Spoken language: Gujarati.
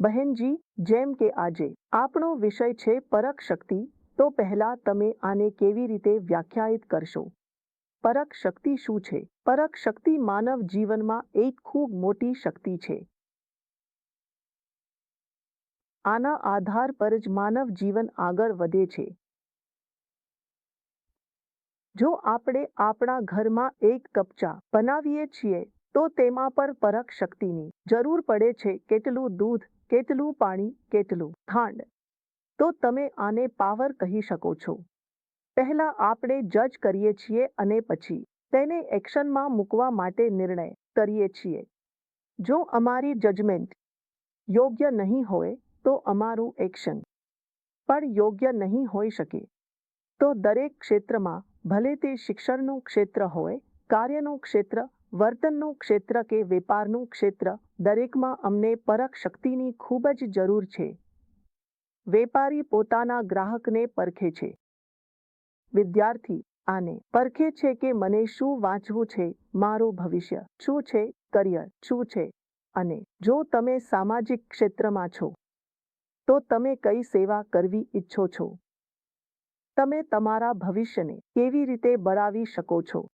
બહેનજી, જેમ કે આજે આપણો વિષય છે પરખ શક્તિ, તો પહેલા તમે આને કેવી રીતે વ્યાખ્યાયિત કરશો? પરખ શક્તિ શું છે? પરખ શક્તિ માનવ જીવનમાં એક ખૂબ મોટી શક્તિ છે. આના આધાર પર જ માનવ જીવન આગળ વધે છે. જો આપણે આપણા ઘરમાં એક કપચા બનાવીએ છીએ, તો તેમાં પર પરખ શક્તિની જરૂર પડે છે કેટલું દૂધ કેટલું પાણી, કેટલું ખાંડ? તો તમે આને પાવર કહી શકો છો. પહેલાં આપણે જજ કરીએ છીએ અને પછી તેને એક્શનમાં મૂકવા માટે નિર્ણય કરીએ છીએ. જો અમારી જજમેન્ટ યોગ્ય નહીં હોય, તો અમારું એક્શન પણ યોગ્ય નહીં હોઈ શકે. તો દરેક ક્ષેત્રમાં ભલે તે શિક્ષણનું ક્ષેત્ર હોય, કાર્યનું ક્ષેત્ર વર્તનનું ક્ષેત્ર કે વેપારનું ક્ષેત્ર દરેકમાં અમને પરખ શક્તિની ખૂબ જ જરૂર છે. વેપારી પોતાના ગ્રાહકને પરખે છે. વિદ્યાર્થી, આને પરખે છે કે મને શું વાંચવું છે, મારું ભવિષ્ય શું છે, કરિયર શું છે, અને જો તમે સામાજિક ક્ષેત્રમાં છો, તો તમે કઈ સેવા કરવી ઈચ્છો છો? તમે તમારા ભવિષ્યને કેવી રીતે બળાવી શકો છો?